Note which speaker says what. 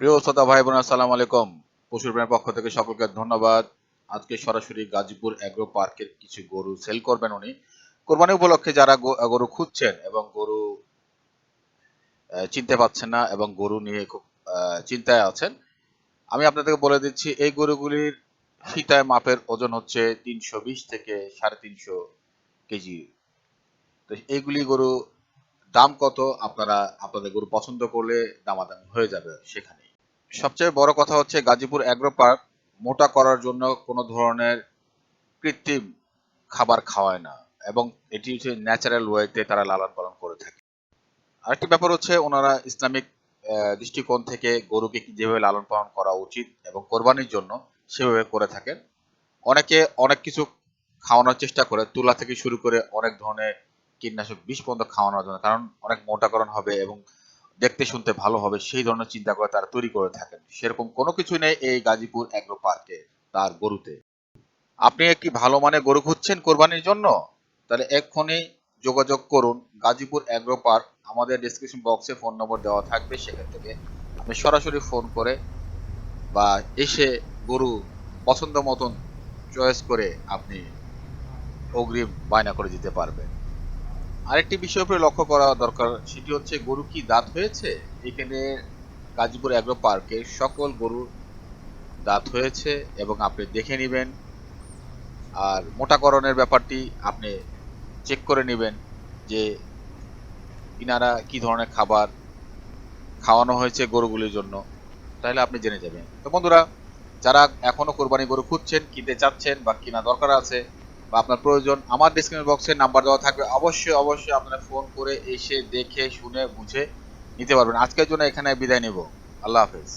Speaker 1: প্রিয় শ্রোতা ভাই বোন আসসালামু আলাইকুম। পশুর প্রেমের পক্ষ থেকে সকলকে ধন্যবাদ। আজকে সরাসরি গাজীপুর অ্যাগ্রো পার্কের কিছু গরু সেল করবেন উনি। কোরবানি উপলক্ষে যারা গরু খুঁজছেন এবং গরু চিনতে পাচ্ছেন না এবং গরু নিয়ে খুব চিন্তায় আছেন, আমি আপনাদেরকে বলে দিচ্ছি, এই গরুগুলির ফিতায় মাপের ওজন হচ্ছে তিনশো বিশ থেকে সাড়ে তিনশো কেজি। তো এইগুলি গরু দাম কত? আপনারা, আপনাদের গরু পছন্দ করলে দামাদামি হয়ে যাবে সেখানে। সবচেয়ে বড় কথা হচ্ছে গাজীপুর অ্যাগ্রো পার্ক মোটা করার জন্য কোনো ধরনের কৃত্রিম খাবার খাওয়ায় না এবং এটি হচ্ছে ন্যাচারাল ওয়েতে তারা লালন পালন করে থাকে। আরেকটি ব্যাপার হচ্ছে ওনারা ইসলামিক দৃষ্টিকোণ থেকে গরুকে যেভাবে লালন পালন করা উচিত এবং কোরবানির জন্য সেভাবে করে থাকেন। অনেকে অনেক কিছু খাওয়ানোর চেষ্টা করে, তুলা থেকে শুরু করে অনেক ধরনের কীটনাশক বিষ পর্যন্ত খাওয়ানোর জন্য, কারণ অনেক মোটাকরণ হবে এবং দেখতে শুনতে ভালো হবে, সেই ধরনের চিন্তা করে তারা তৈরি করে থাকেন। সেরকম কোনো কিছু নেই এই গাজীপুর অ্যাগ্রো পার্কে তার গরুতে। আপনি একটি ভালো মানের গরু খুঁজছেন কোরবানির জন্য? তাহলে এক্ষুনি যোগাযোগ করুন, গাজীপুর অ্যাগ্রো পার্ক আমাদের ডিসক্রিপশন বক্সে ফোন নম্বর দেওয়া থাকবে, সেখান থেকে আপনি সরাসরি ফোন করে বা এসে গরু পছন্দ মতন চয়েস করে আপনি অগ্রিম বায়না করে দিতে পারবেন। আরেকটি বিষয় উপরে লক্ষ্য করা দরকার, সেটি হচ্ছে গরু কি দাঁত হয়েছে? এখানে গাজীপুর অ্যাগ্রো পার্কে সকল গরুর দাঁত হয়েছে এবং আপনি দেখে নেবেন। আর মোটাকরণের ব্যাপারটি আপনি চেক করে নেবেন যে ইনারা কি ধরনের খাবার খাওয়ানো হয়েছে গরুগুলির জন্য। তাহলে আপনি জেনে যাবেন। তো বন্ধুরা, যারা এখনও কোরবানি গরু খুঁজছেন, কিনতে চাচ্ছেন বা কিনা দরকার আছে বা আপনার প্রয়োজন, আমার ডিসক্রিপশন বক্সে নাম্বার দেওয়া থাকবে। অবশ্যই অবশ্যই আপনারা ফোন করে এসে দেখে, শুনে, বুঝে নিতে পারবেন। আজকের জন্য এখানে বিদায় নেব। আল্লাহ হাফেজ।